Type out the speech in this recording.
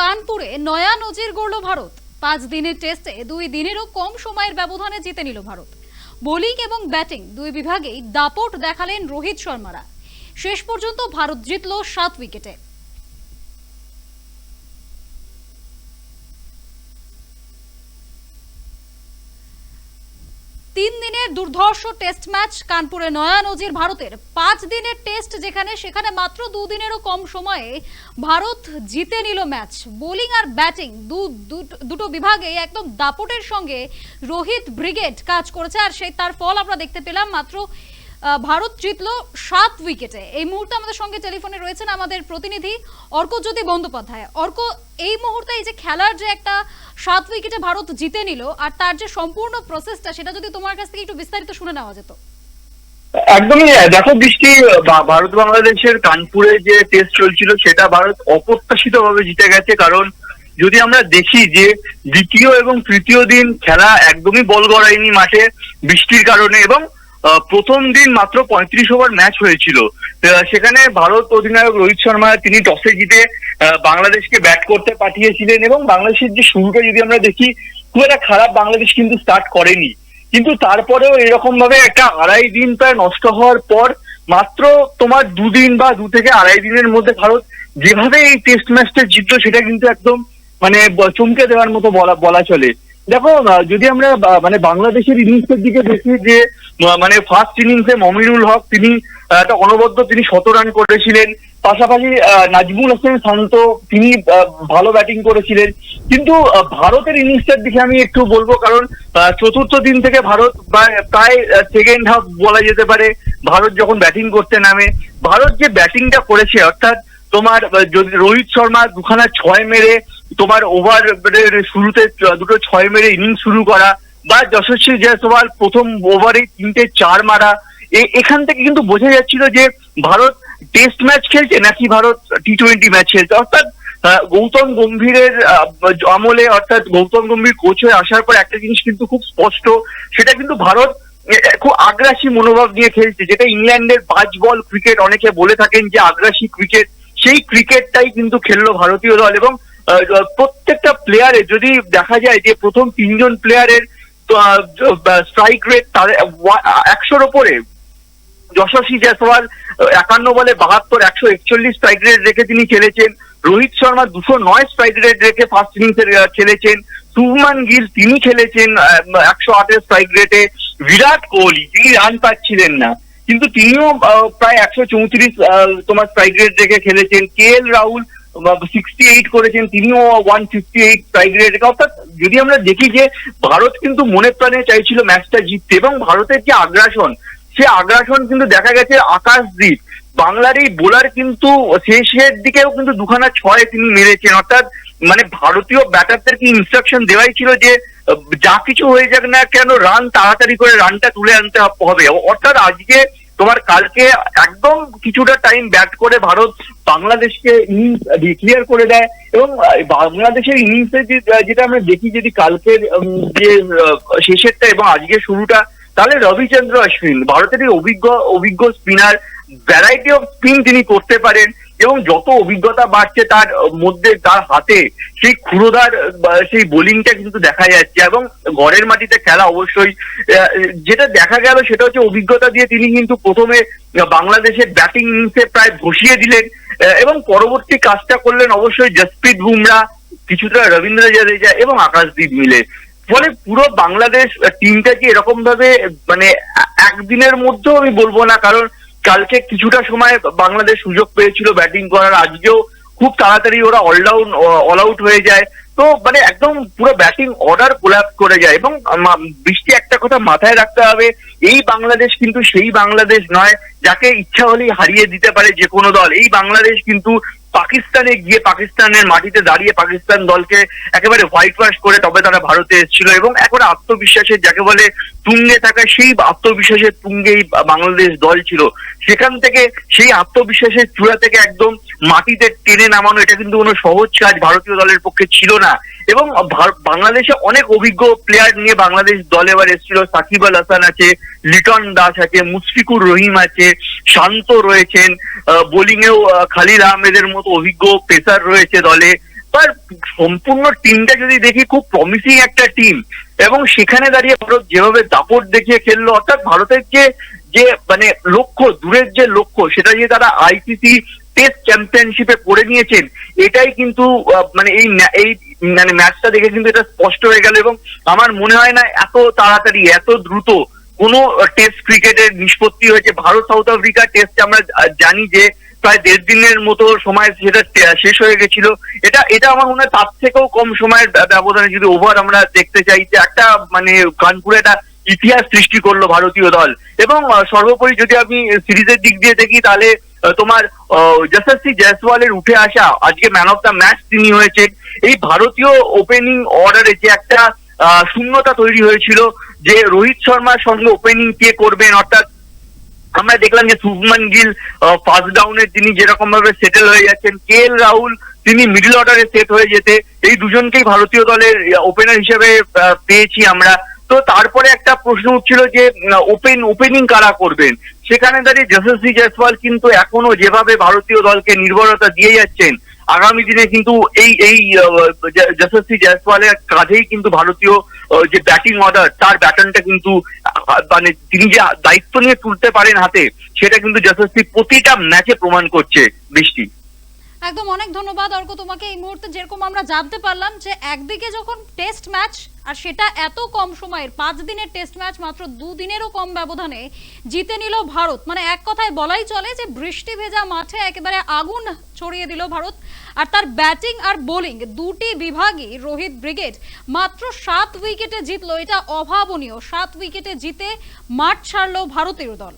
কানপুরে নয়া নজির গড়ল ভারত। পাঁচ দিনের টেস্টে দুই দিনেরও কম সময়ের ব্যবধানে জিতে নিল ভারত। বোলিং এবং ব্যাটিং দুই বিভাগেই দাপট দেখালেন রোহিত শর্মারা। শেষ পর্যন্ত ভারত জিতল সাত উইকেটে তিন দিনের দুর্ধর্ষ টেস্ট ম্যাচ কানপুরে নয়া নজির ভারতের। পাঁচ দিনের টেস্ট যেখানে, সেখানে মাত্র দুদিনেরও কম সময়ে ভারত জিতে নিল ম্যাচ। বোলিং আর ব্যাটিং দুটো- বিভাগে একদম দাপটের সঙ্গে রোহিত ব্রিগেড কাজ করেছে, আর সেই তার ফল আমরা দেখতে পেলাম মাত্র ভারত জিতলো সাত উইকেটে। এই মুহূর্তে আমাদের সঙ্গে টেলিফোনে রয়েছেন আমাদের প্রতিনিধি অর্কজ্যোতি বন্দ্যোপাধ্যায়। অর্ক, এই মুহূর্তে এই যে খেলার যে একটা সাত উইকেটে ভারত জিতে নিল আর তার যে সম্পূর্ণ প্রসেসটা সেটা যদি তোমার কাছ থেকে একটু বিস্তারিত শুনে নেওয়া যেত। একদমই দেখো বৃষ্টি ভারত বাংলাদেশের কানপুরে যে টেস্ট চলছিল, সেটা ভারত অপ্রত্যাশিত ভাবে জিতে গেছে। কারণ যদি আমরা দেখি যে দ্বিতীয় এবং তৃতীয় দিন খেলা একদমই বল গড়ায়নি মাঠে বৃষ্টির কারণে এবং প্রথম দিন মাত্র পঁয়ত্রিশ ওভার ম্যাচ হয়েছিল। সেখানে ভারত অধিনায়ক রোহিত শর্মা তিনি টসে জিতে বাংলাদেশকে ব্যাট করতে পাঠিয়েছিলেন এবং বাংলাদেশের যে শুরুটা যদি আমরা দেখি, খুব একটা খারাপ বাংলাদেশ কিন্তু স্টার্ট করেনি। কিন্তু তারপরেও এরকম ভাবে একটা আড়াই দিন প্রায় নষ্ট হওয়ার পর মাত্র তোমার দুদিন বা দু থেকে আড়াই দিনের মধ্যে ভারত যেভাবে এই টেস্ট ম্যাচটা জিতলো সেটা কিন্তু একদম মানে চমকে দেওয়ার মতো বলা বলা চলে। দেখো যদি আমরা মানে বাংলাদেশের ইনিংসের দিকে দেখি যে মানে ফার্স্ট ইনিংসে মমিনুল হক, তিনি একটা অনবদ্য তিনি শত রান করেছিলেন। পাশাপাশি নাজমুল হোসেন শান্ত, তিনি ভালো ব্যাটিং করেছিলেন। কিন্তু ভারতের ইনিংসটার দিকে আমি একটু বলব, কারণ চতুর্থ দিন থেকে ভারত প্রায় সেকেন্ড হাফ বলা যেতে পারে, ভারত যখন ব্যাটিং করতে নামে, ভারত যে ব্যাটিংটা করেছে, অর্থাৎ তোমার যদি রোহিত শর্মা দুখানা ছয় মেরে তোমার ওভার শুরুতে দুটো ছয় মেরে ইনিংস শুরু করা, বা যশস্বী জয়সওয়াল প্রথম ওভারে তিনটে চার মারা এখান থেকে কিন্তু বোঝা যাচ্ছিল যে ভারত টেস্ট ম্যাচ খেলছে নাকি ভারত টি টোয়েন্টি ম্যাচ খেলছে। অর্থাৎ গৌতম গম্ভীরের আমলে অর্থাৎ গৌতম গম্ভীর কোচ হয়ে আসার পর একটা জিনিস কিন্তু খুব স্পষ্ট, সেটা কিন্তু ভারত খুব আগ্রাসী মনোভাব নিয়ে খেলছে, যেটা ইংল্যান্ডের বাজ বল ক্রিকেট অনেকে বলে থাকেন যে আগ্রাসী ক্রিকেট সেই ক্রিকেটটাই কিন্তু খেললো ভারতীয় দল এবং প্রত্যেকটা প্লেয়ারে যদি দেখা যায় যে প্রথম তিনজন প্লেয়ারের স্ট্রাইক রেট তাদের একশোর ওপরে। যশস্বী জয়সওয়াল একান্ন বলে বাহাত্তর, একশো একচল্লিশ স্ট্রাইক রেট রেখে তিনি খেলেছেন। রোহিত শর্মা দুশো নয় স্ট্রাইক রেট রেখে ফার্স্ট ইনিংসে খেলেছেন। শুভমান গিল, তিনি খেলেছেন একশো আটের স্ট্রাইক রেটে বিরাট কোহলি, তিনি রান পাচ্ছিলেন না। কিন্তু তিনিও প্রায় একশো চৌত্রিশ তোমার স্ট্রাইক রেট রেখে খেলেছেন। K L Rahul sixty eight করেছেন, তিনিও ওয়ান ফিফটি এইট রেট রেখে অর্থাৎ যদি আমরা দেখি যে ভারত কিন্তু মনে প্রাণে চাইছিল ম্যাচটা জিততে এবং ভারতের যে আগ্রাসন, সে আগ্রাসন কিন্তু দেখা গেছে আকাশদ্বীপ বাংলার এই বোলার কিন্তু শেষের দিকেও কিন্তু দুখানা ছয় তিনি মেরেছেন। অর্থাৎ মানে ভারতীয় ব্যাটারদেরকে ইনস্ট্রাকশন দেওয়াই ছিল যে, যা কিছু হয়ে যাক না কেন রান তাড়াতাড়ি করে রানটা তুলে আনতে হবে। অর্থাৎ আজকে তোমার কালকে একদম কিছুটা টাইম ব্যাট করে ভারত বাংলাদেশকে ইনিংস ডিক্লিয়ার করে দেয় এবং বাংলাদেশের ইনিংসে যেটা আমরা দেখি যদি কালকের যে শেষেরটা এবং আজকে শুরুটা, তাহলে রবিচন্দ্র অশ্বিন, ভারতের অভিজ্ঞ অভিজ্ঞ স্পিনার ভ্যারাইটি অফ স্পিন তিনি করতে পারেন। এবং যত অভিজ্ঞতা বাড়ছে তার মধ্যে, তার হাতে, সেই ক্ষুরোধার সেই বোলিংটা কিন্তু দেখা যাচ্ছে এবং ঘরের মাটিতে খেলা অবশ্যই যেটা দেখা গেল সেটা হচ্ছে অভিজ্ঞতা দিয়ে তিনি কিন্তু প্রথমে বাংলাদেশের ব্যাটিং ইনিংসে প্রায় বসিয়ে দিলেন এবং পরবর্তী কাজটা করলেন অবশ্যই জসপ্রীত বুমরা, কিছুটা রবীন্দ্র জাদেজা এবং আকাশদীপ মিলে। ফলে পুরো বাংলাদেশ টিমটাকে এরকম ভাবে মানে একদিনের মধ্যেও আমি বলব না, কারণ কালকে কিছুটা সময় বাংলাদেশ সুযোগ পেয়েছিল ব্যাটিং করার। আজকেও খুব তাড়াতাড়ি ওরা অলডাউন অল আউট হয়ে যায়। তো মানে একদম পুরো ব্যাটিং অর্ডার কোলাপ করে যায় এবং বৃষ্টি একটা কথা মাথায় রাখতে হবে, এই বাংলাদেশ কিন্তু সেই বাংলাদেশ নয় যাকে ইচ্ছা হলেই হারিয়ে দিতে পারে যে কোনো দল। এই বাংলাদেশ কিন্তু পাকিস্তানে গিয়ে পাকিস্তানের মাটিতে দাঁড়িয়ে পাকিস্তান দলকে একেবারে হোয়াইট ওয়াশ করে তবে তারা ভারতে এসেছিল এবং এখন আত্মবিশ্বাসের যাকে বলে তুঙ্গে থাকা সেই আত্মবিশ্বাসের তুঙ্গেই বাংলাদেশ দল ছিল। সেখান থেকে সেই আত্মবিশ্বাসের চূড়া থেকে একদম মাটিতে টেনে নামানো এটা কিন্তু কোনো সহজ কাজ ভারতীয় দলের পক্ষে ছিল না। এবং বাংলাদেশে অনেক অভিজ্ঞ প্লেয়ার নিয়ে বাংলাদেশ দল এবার এসেছিল। সাকিব আল হাসান আছে, লিটন দাস আছে, মুশফিকুর রহিম আছে শান্ত রয়েছেন। বোলিং এও আহ, খালিল আহমেদের মতো অভিজ্ঞ পেসার রয়েছে দলে। তার সম্পূর্ণ টিমটা যদি দেখি খুব প্রমিসিং একটা টিম এবং সেখানে দাঁড়িয়ে ভারত যেভাবে দাপট দেখিয়ে খেললো অর্থাৎ ভারতের যে যে মানে লক্ষ্য দূরের যে লক্ষ্য সেটা যে তারা আইসিসি টেস্ট চ্যাম্পিয়নশিপে করে নিয়েছেন এটাই কিন্তু মানে এই এই মানে ম্যাচটা দেখে কিন্তু এটা স্পষ্ট হয়ে গেল। এবং আমার মনে হয় না এত তাড়াতাড়ি এত দ্রুত কোন টেস্ট ক্রিকেটের নিষ্পত্তি হয়েছে। ভারত সাউথ আফ্রিকা টেস্ট আমরা জানি যে প্রায় দেড় দিনের মতো সময় সেটা শেষ হয়ে গেছিল। এটা এটা আমার মনে হয় তার থেকেও কম সময়ের ব্যবধানে যদি ওভার আমরা দেখতে চাই যে একটা মানে কানপুরে একটা ইতিহাস সৃষ্টি করল ভারতীয় দল। এবং সর্বোপরি যদি আমি সিরিজের দিক দিয়ে দেখি তাহলে তোমার যশস্বী জয়সওয়ালের উঠে আসা আজকে ম্যান অফ দ্য ম্যাচ তিনি হয়েছে এই ভারতীয় ওপেনিং অর্ডারে যে একটা শূন্যতা তৈরি হয়েছিল যে রোহিত শর্মার সঙ্গে ওপেনিং কে করবেন, অর্থাৎ আমরা দেখলাম যে শুভমান গিল ফার্স্ট ডাউনে তিনি যেরকম ভাবে সেটেল হয়ে যাচ্ছেন। কে এল রাহুল, তিনি মিডল অর্ডারে সেট হয়ে যেতে। এই দুজনকেই ভারতীয় দলের ওপেনার হিসেবে পেয়েছি আমরা। তো তারপরে একটা প্রশ্ন উঠছিল যে ওপেন ওপেনিং কারা করবেন? সেখানে দাঁড়িয়ে যশস্বী জয়সওয়াল কিন্তু এখনও যেভাবে ভারতীয় দলকে নির্ভরতা দিয়ে যাচ্ছেন আগামী দিনে কিন্তু এই এই যশস্বী জয়সওয়ালের কাঁধেই কিন্তু ভারতীয় যে ব্যাটিং অর্ডার তার ব্যাটনটা কিন্তু মানে তিনি যে দায়িত্ব নিয়ে তুলতে পারেন হাতে, সেটা কিন্তু যশস্বী প্রতিটা ম্যাচে প্রমাণ করছে বৃষ্টি। একদম অনেক ধন্যবাদ, অর্ক, তোমাকে এই মুহূর্তে যেরকম আমরা জানতে পারলাম যে একদিকে যখন টেস্ট ম্যাচ আর সেটা এত কম সময়ের, পাঁচ দিনের টেস্ট ম্যাচ মাত্র দুদিনেরও কম ব্যবধানে জিতে নিল ভারত। মানে এক কথায় বলাই চলে যে বৃষ্টি ভেজা মাঠে একেবারে আগুন ছড়িয়ে দিল ভারত। আর তার ব্যাটিং আর বোলিং দুটি বিভাগই রোহিত ব্রিগেড মাত্র সাত উইকেটে জিতলো। এটা অভাবনীয়, সাত উইকেটে জিতে মাঠ ছাড়লো ভারতীয় দল।